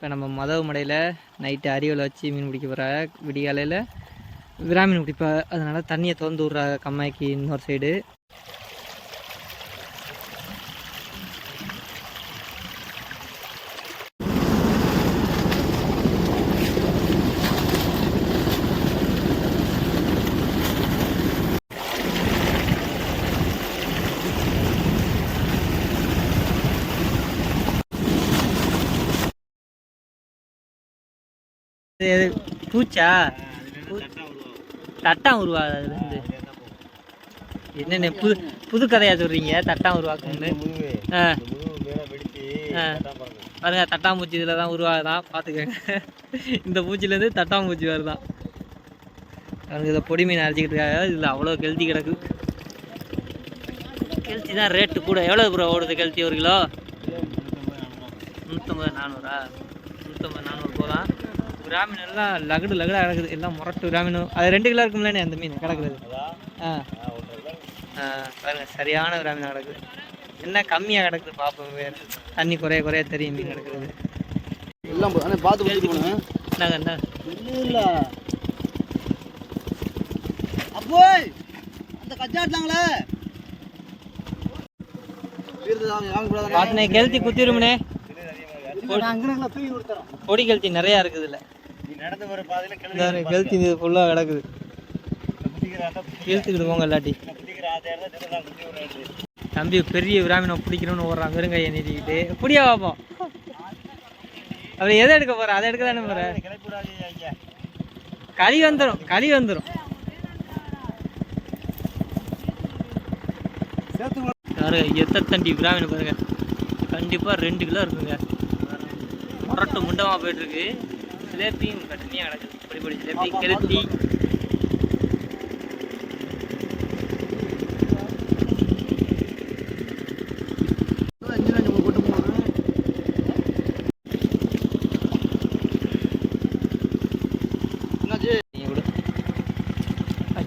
இப்போ நம்ம மதவு மடையில் நைட்டு அரியவில் வச்சு மீன் பிடிக்க போகிற விடிகாலையில் விராமீன் பிடிப்பா. அதனால் தண்ணியை திறந்து விட்றாங்க கம்மாய்க்கு இன்னொரு சைடு பூச்சா? தட்டாம் உருவாகுது அதுலேருந்து என்னென்ன புது புது கதையாக சொல்கிறீங்க தட்டாம் ஆ. ஆ. பாருங்க தட்டாம்பூச்சி இதில் தான் உருவாகுதான் பார்த்துக்கோங்க இந்த பூச்சிலேருந்து தட்டாம்பூச்சி வருதான் அவனுக்கு இதை பொடி மீன் அரைச்சிக்கிட்டு இருக்காங்க இதில் அவ்வளோ கெளுத்தி கிடக்கு. கெளுத்தி தான் ரேட்டு கூட. எவ்வளோ ப்ரோ ஓடுது கெளுத்தி? ஒரு கிலோ? நூற்றம்பது நானூறா? நூற்றம்பது நானூறு போதான் கிராமீன் எல்லாம் லகுடு லகுடாக கிடக்குது. எல்லாம் முரட்டு கிராமீன் அது ரெண்டு கிலோ இருக்கும்லண்ணே அந்த மீன்? கிடக்குறது. ஆ. ஆ பாருங்க சரியான கிராமீன் கிடக்குது. என்ன கம்மியாக கிடக்குது பார்ப்போம் வேறு. தண்ணி குறைய குறைய தெரியும் மீன் கிடக்குறது. எல்லாம் பார்த்து பிடிச்சிட்டு போனேன் என்னங்க என்ன இல்ல. அப்போய் அந்த எடுத்தாங்களே பார்த்தனே கெளுத்தி குத்திருமுனே பொடி கெளுத்தி நிறையா இருக்குது கெளுத்தி இது ஃபுல்லாக கிடக்குது. இழுத்துக்கிட்டு போங்க இல்லாட்டி. தம்பி பெரிய விராமினை பிடிக்கணும்னு ஓடுறான். வெறுங்கையை நீட்டிக்கிட்டு. புடியா பார்ப்போம் அவர் எதை எடுக்க போற அதை எடுக்க தானே போற களி வந்துடும் களி வந்துடும் பாருங்க எத்த தண்டி விராமின் பாருங்க. கண்டிப்பா ரெண்டு கிலோ இருக்குங்க. முரட்டு முண்டமா போயிட்டு இருக்கு சிலேப்பியும் கட்டுனியா கிடக்குது பொடி பொடி சிலேப்பி கெளுத்தி.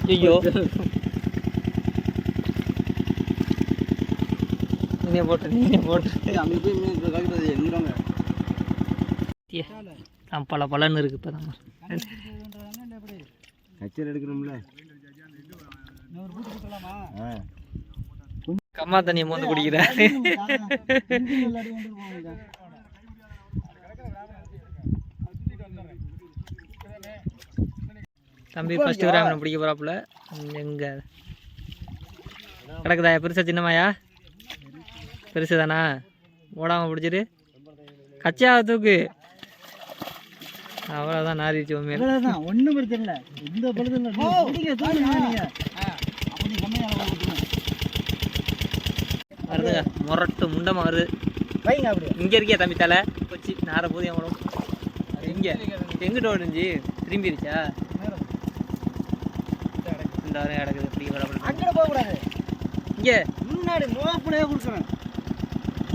ஐயோ நீனே போட்டு நீனே போட்டு. அங்கே போய் மீன் எங்கிறாங்க நான் பல பலன்னு இருக்கு இப்போ தான் கச்சல் எடுக்கணும்ல. கம்மா தண்ணியை மோந்து குடிக்கிறேன் தம்பி ஃபர்ஸ்ட் கிராம் பிடிக்க போறாப்புல. எங்க? கிடக்குதா? பெருசா சின்னமாயா பெருசு தானா ஓடாம பிடிச்சிரு. கச்சா தூக்கு. அவ்வளோதான் நாரிச்சு உண்மையில. ஒன்றும் பிரச்சனை இல்லை. இந்த நீங்கள் அப்படி கம்மியாக வருதுங்க முரட்டு முண்டமா வருது வைங்க அப்படியே. இங்க இருக்கே தம்பி தலை? கொச்சி நார போது எவ்வளோ எங்க எங்கிட்ட ஓடுஞ்சு திரும்பிருச்சா? இந்த வரையும் கிடக்குது இப்படி அங்கே போகக்கூடாது இங்க. முன்னாடி நோப்புலையே கொடுக்குறேன்.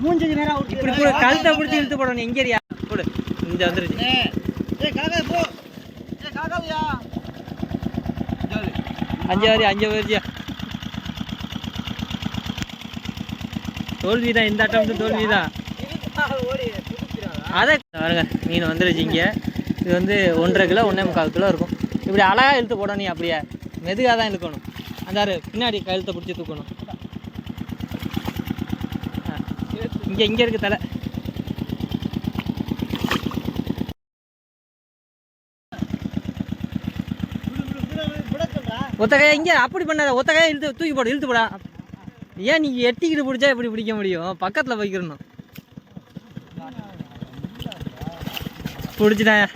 மூஞ்சு நேரம் இப்படி கூட கழுத்தை பிடிச்சி இழுத்து போடணும். எங்க இருக்கியா? போடு. இங்க வந்துருச்சு. காக்காவியா அஞ்சு வரி அஞ்சு வரியா தோல்வி தான் இந்த அட்டம் தோல்வி தான் ஓடி புதுப்பிடாதா அதை பாருங்க மீன் வந்துருச்சு இங்கே. இது வந்து ஒன்றரை கிலோ ஒன்றே முக்கால் கிலோ இருக்கும். இப்படி அழகா இழுத்து போடணும் நீ அப்படியே. மெதுவாக தான் இழுக்கணும். அந்தாரு பின்னாடி கழுத்தை பிடிச்சி தூக்கணும். இங்கே இங்கே இருக்கு தலை. ஒத்தகையா இங்கே அப்படி பண்ணாத ஒத்தகையா இழுத்து தூக்கி போட இழுத்து போடா. ஏன் நீ எட்டிக்கிட்டு பிடிச்சா எப்படி பிடிக்க முடியும்? பக்கத்தில் போய்க்கிறணும் பிடிச்சிட்டாயா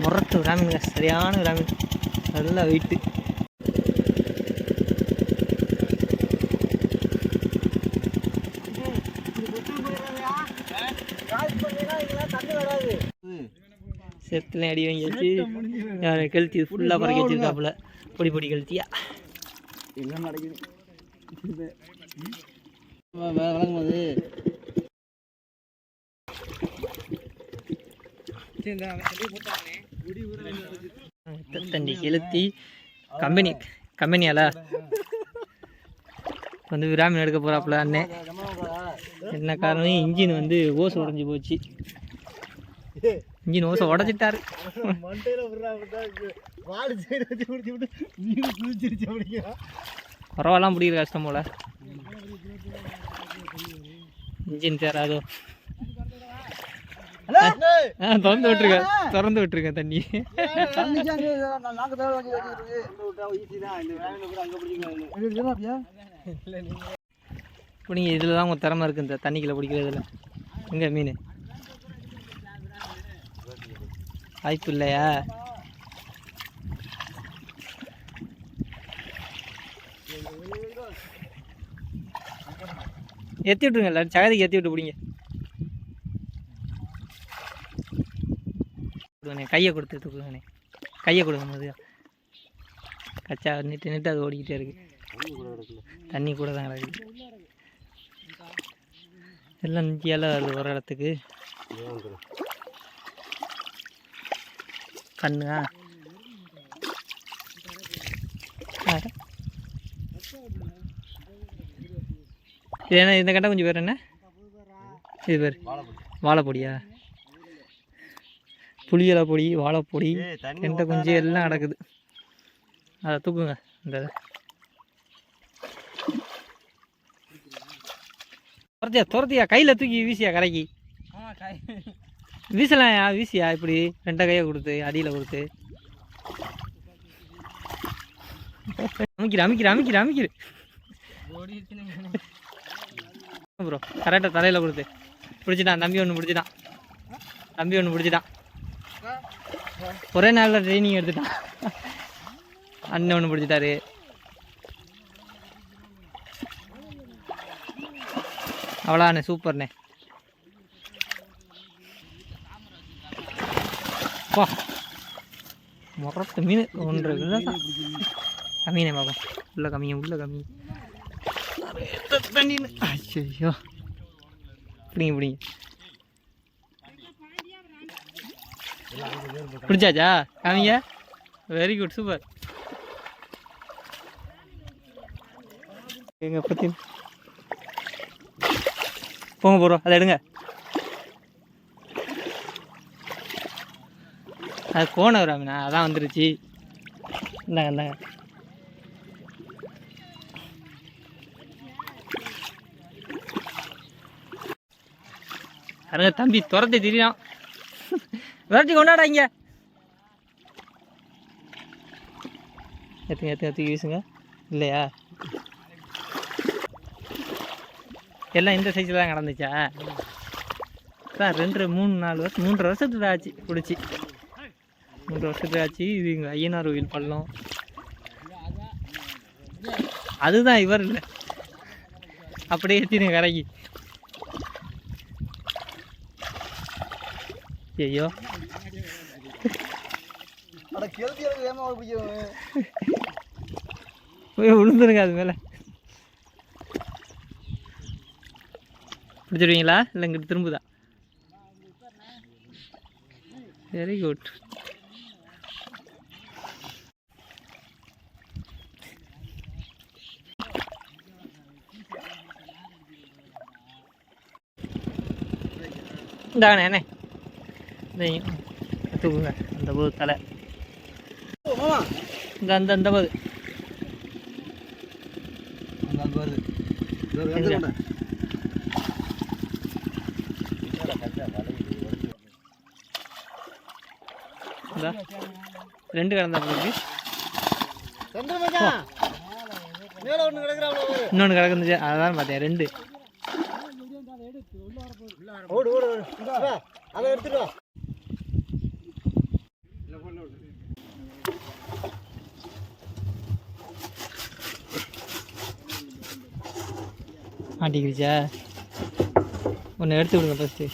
முரட்டு விராமின்ங்க சரியான விராமின் நல்லா வெயிட்டு செத்துல அடி வாங்கியாச்சு. யார் கழுத்தி ஃபுல்லாக பறக்க வச்சிருக்காப்புல. பொடி பொடி கழுத்தியா. எல்லாம் நடக்குது? போது தண்டி கெளுத்தி. கம்பெனி கம்பெனியால வந்து விராமன் எடுக்க போகிறாப்புல அண்ணன் என்ன காரணம்? இன்ஜின் வந்து ஓஸ் உடஞ்சி போச்சு. இன்ஜின் ஓஸை உடச்சிட்டாரு. மண்டையில வாடு சைடு வச்சு குடிச்சு விட்டு மீன் குதிச்சிருச்சு அப்படிங்கிறா பரவாயில்லாம் பிடிக்கிற கஷ்டம் போல. இன்ஜின் சேராதோ ஆ திறந்து விட்டுருக்கேன் திறந்து விட்டுருக்கேன் தண்ணி. இப்போ நீங்கள் இதில் தான். உங்கள் திறமை இருக்குது இந்த தண்ணிக்குள்ளே பிடிக்கிறதுல எங்கே மீன்? வாய்ப்பு இல்லையா? ஏற்றி விட்ருங்க எல்லாரும் சகதிக்கு ஏற்றி விட்டு பிடிங்க. கொடுங்கண்ணே கையை கொடுத்து கொடுங்கண்ணே. கையை கொடுங்க போது கச்சா நிட்டு நிட்டு அது ஓடிக்கிட்டே இருக்கு. தண்ணி கூட தான் கிடக்குது எல்லாம் நித்தியால வருது ஒரு இடத்துக்கு. அட. இது என்ன இந்த கண்டை கொஞ்சம் பேர் என்ன? இது பேர் வாழைப்பொடியா? புளியலை பொடி வாழைப்பொடி கெண்டை குஞ்சு எல்லாம் கிடக்குது அதை தூக்குங்க இந்த. துரத்தியா துரத்தியா? கையில் தூக்கி வீசியா கரைக்கு? வீசலாம்யா வீசியா? இப்படி ரெண்டை கையை கொடுத்து அடியில் கொடுத்து. அமைக்கிற அமைக்கிற அமைக்கிற அமைக்கிற ப்ரோ கரெக்டாக தலையில் கொடுத்து. பிடிச்சிட்டான் தம்பி ஒன்று பிடிச்சிட்டான். தம்பி ஒன்று பிடிச்சிட்டான். ஒரே நாளில் ட்ரைனிங் எடுத்துட்டான். அண்ணன் ஒன்று பிடிச்சிட்டாரு. அவ்வளோண்ணே சூப்பர்ண்ணே அப்பா. முறத்து மீன். ஒன்று இதுதான் பாப்பா. உள்ள கம்மியும் உள்ள கம்மி. ஐயோ பிடிங்க பிடிங்க. பிடிச்சாச்சா? கம்மிங்க வெரி குட் சூப்பர் எங்க பத்தி போங்க போகிறோம் அதை எடுங்க. அது கோணம் வராமண்ணா அதான் வந்துருச்சு. இந்தாங்க இந்தாங்க அருங்க தம்பி துரத்தி தெரியும். விரட்டி கொண்டாடாங்க எத்துங்க எத்துங்க தூக்கி வீசுங்க. இல்லையா? எல்லாம் இந்த சைஸில் தான் கிடந்துச்சா? சார் ரெண்டு மூணு நாலு வருஷம் மூன்றரை வருஷத்துக்கு ஆச்சு பிடிச்சி மூன்று வருஷத்துக்கு ஆச்சு இது இங்கே ஐயனார் கோயில் பள்ளம் அதுதான் இவர் இல்லை. அப்படியே ஏற்றின கரைக்கு ஐயோ விழுந்துருங்க அது மேலே. பிடிச்சிடுவீங்களா இல்லை இங்கிட்டு திரும்புதா? வெரி குட் இந்தாங்கண்ணே தூக்குங்க அந்த போது தலை இந்த அந்த அந்த போது ரெண்டு கிடந்தா போகுது இன்னொன்று கிடக்குந்துச்சு அதான் பார்த்தேன் ரெண்டு ஓடு ஓடு அதை மாட்டிக்கிடுச்சா ஒன்று எடுத்து விடுங்க ஃபஸ்ட்டு